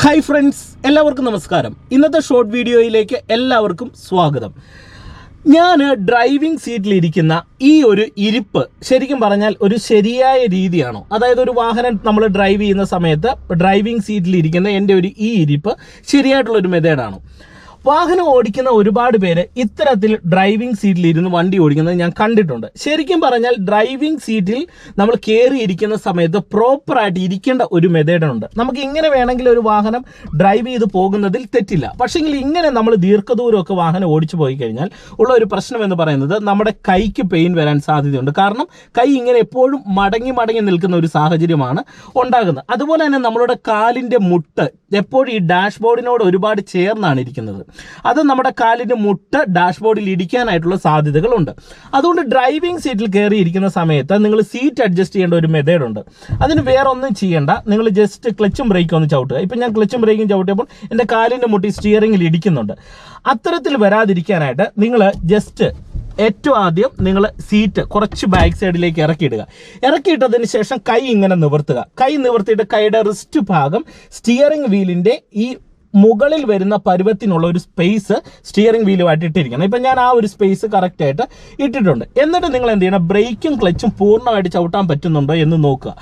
Hi friends എല്ലാവർക്കും നമസ്കാരം. ഇന്നത്തെ ഷോർട്ട് വീഡിയോയിലേക്ക് എല്ലാവർക്കും സ്വാഗതം. ഞാൻ ഡ്രൈവിംഗ് സീറ്റിലിരിക്കുന്ന ഈ ഒരു ഇരിപ്പ് ശരിക്കും പറഞ്ഞാൽ ഒരു ശരിയായ രീതിയാണോ? അതായത് ഒരു വാഹനം നമ്മൾ ഡ്രൈവ് ചെയ്യുന്ന സമയത്ത് ഡ്രൈവിംഗ് സീറ്റിലിരിക്കുന്ന എന്റെ ഒരു ഈ ഇരിപ്പ് ശരിയായിട്ടുള്ളൊരു മെത്തേഡാണോ വാഹനം ഓടിക്കുന്ന ഒരുപാട് പേര് ഇത്തരത്തിൽ ഡ്രൈവിംഗ് സീറ്റിൽ ഇരുന്ന് വണ്ടി ഓടിക്കുന്നത് ഞാൻ കണ്ടിട്ടുണ്ട്. ശരിക്കും പറഞ്ഞാൽ ഡ്രൈവിംഗ് സീറ്റിൽ നമ്മൾ കയറി ഇരിക്കുന്ന സമയത്ത് പ്രോപ്പറായിട്ട് ഇരിക്കേണ്ട ഒരു മെത്തേഡുണ്ട് നമുക്ക് ഇങ്ങനെ വേണമെങ്കിൽ ഒരു വാഹനം ഡ്രൈവ് ചെയ്ത് പോകുന്നതിൽ തെറ്റില്ല. പക്ഷേങ്കിൽ ഇങ്ങനെ നമ്മൾ ദീർഘദൂരമൊക്കെ വാഹനം ഓടിച്ചു പോയി കഴിഞ്ഞാൽ ഉള്ള ഒരു പ്രശ്നം എന്ന് പറയുന്നത് നമ്മുടെ കൈക്ക് പെയിൻ വരാൻ സാധ്യതയുണ്ട്. കാരണം കൈ ഇങ്ങനെ എപ്പോഴും മടങ്ങി മടങ്ങി നിൽക്കുന്ന ഒരു സാഹചര്യമാണ് ഉണ്ടാകുന്നത്. അതുപോലെ തന്നെ നമ്മളുടെ കാലിന്റെ മുട്ട് എപ്പോഴും ഈ ഡാഷ്ബോർഡിനോട് ഒരുപാട് ചേർന്നാണ് ഇരിക്കുന്നത്. അത് നമ്മുടെ കാലിന്റെ മുട്ട് ഡാഷ്ബോർഡിൽ ഇടിക്കാനായിട്ടുള്ള സാധ്യതകളുണ്ട്. അതുകൊണ്ട് ഡ്രൈവിംഗ് സീറ്റിൽ കയറിയിരിക്കുന്ന സമയത്ത് നിങ്ങൾ സീറ്റ് അഡ്ജസ്റ്റ് ചെയ്യേണ്ട ഒരു മെത്തേഡ് ഉണ്ട്. അതിന് വേറെ ഒന്നും ചെയ്യേണ്ട. നിങ്ങൾ ജസ്റ്റ് ക്ലച്ചും ബ്രേക്കും ഒന്ന് ചവിട്ടുക. ഇപ്പം ഞാൻ ക്ലച്ചും ബ്രേക്കും ചവിട്ടിയപ്പോൾ എന്റെ കാലിന്റെ മുട്ടി സ്റ്റിയറിംഗിൽ ഇടിക്കുന്നുണ്ട്. അത്തരത്തിൽ വരാതിരിക്കാനായിട്ട് നിങ്ങൾ ജസ്റ്റ് ഏറ്റവും ആദ്യം നിങ്ങൾ സീറ്റ് കുറച്ച് ബാക്ക് സൈഡിലേക്ക് ഇറക്കിയിടുക. ഇറക്കിയിട്ടതിന് ശേഷം കൈ ഇങ്ങനെ നിവർത്തുക. കൈ നിവർത്തിയിട്ട് കൈയുടെ റിസ്റ്റ് ഭാഗം സ്റ്റിയറിംഗ് വീലിന്റെ ഈ മുകളിൽ വരുന്ന പരുവത്തിനുള്ള ഒരു സ്പേസ് സ്റ്റിയറിംഗ് വീലുമായിട്ട് ഇട്ടിരിക്കണം ഇപ്പം ഞാൻ ആ ഒരു സ്പേസ് കറക്റ്റ് ആയിട്ട് ഇട്ടിട്ടുണ്ട്. എന്നിട്ട് നിങ്ങൾ എന്ത് ചെയ്യണം? ബ്രേക്കും ക്ലച്ചും പൂർണമായിട്ട് ചവിട്ടാൻ പറ്റുന്നുണ്ടോ എന്ന് നോക്കുക.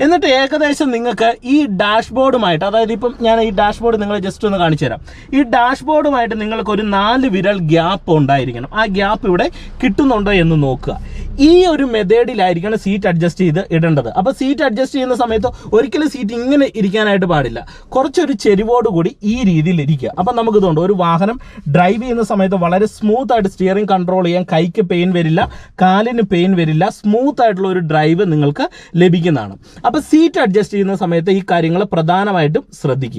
എന്നിട്ട് ഏകദേശം നിങ്ങൾക്ക് ഈ ഡാഷ്ബോർഡുമായിട്ട് അതായത് ഇപ്പം ഞാൻ ഈ ഡാഷ്ബോർഡ് നിങ്ങളെ ജസ്റ്റ് ഒന്ന് കാണിച്ചു തരാം. ഈ ഡാഷ്ബോർഡുമായിട്ട് നിങ്ങൾക്ക് ഒരു നാല് വിരൽ ഗ്യാപ്പ് ഉണ്ടായിരിക്കണം. ആ ഗ്യാപ്പ് ഇവിടെ കിട്ടുന്നുണ്ടോ എന്ന് നോക്കുക. ഈ ഒരു മെത്തേഡിലായിരിക്കണം സീറ്റ് അഡ്ജസ്റ്റ് ചെയ്ത് ഇടേണ്ടത്. അപ്പോൾ സീറ്റ് അഡ്ജസ്റ്റ് ചെയ്യുന്ന സമയത്ത് ഒരിക്കലും സീറ്റ് ഇങ്ങനെ ഇരിക്കാനായിട്ട് പാടില്ല. കുറച്ചൊരു ചെരുവോട് കൂടി ഈ രീതിയിൽ ഇരിക്കുക. അപ്പം നമുക്ക് ഇതുകൊണ്ട് ഒരു വാഹനം ഡ്രൈവ് ചെയ്യുന്ന സമയത്ത് വളരെ സ്മൂത്ത് ആയിട്ട് സ്റ്റിയറിംഗ് കൺട്രോൾ ചെയ്യാൻ കൈക്ക് പെയിൻ വരില്ല കാലിന് പെയിൻ വരില്ല സ്മൂത്ത് ആയിട്ടുള്ള ഒരു ഡ്രൈവ് നിങ്ങൾക്ക് ലഭിക്കുന്നതാണ്. അപ്പോൾ സീറ്റ് അഡ്ജസ്റ്റ് ചെയ്യുന്ന സമയത്ത് ഈ കാര്യങ്ങൾ പ്രധാനമായിട്ടും ശ്രദ്ധിക്കുക.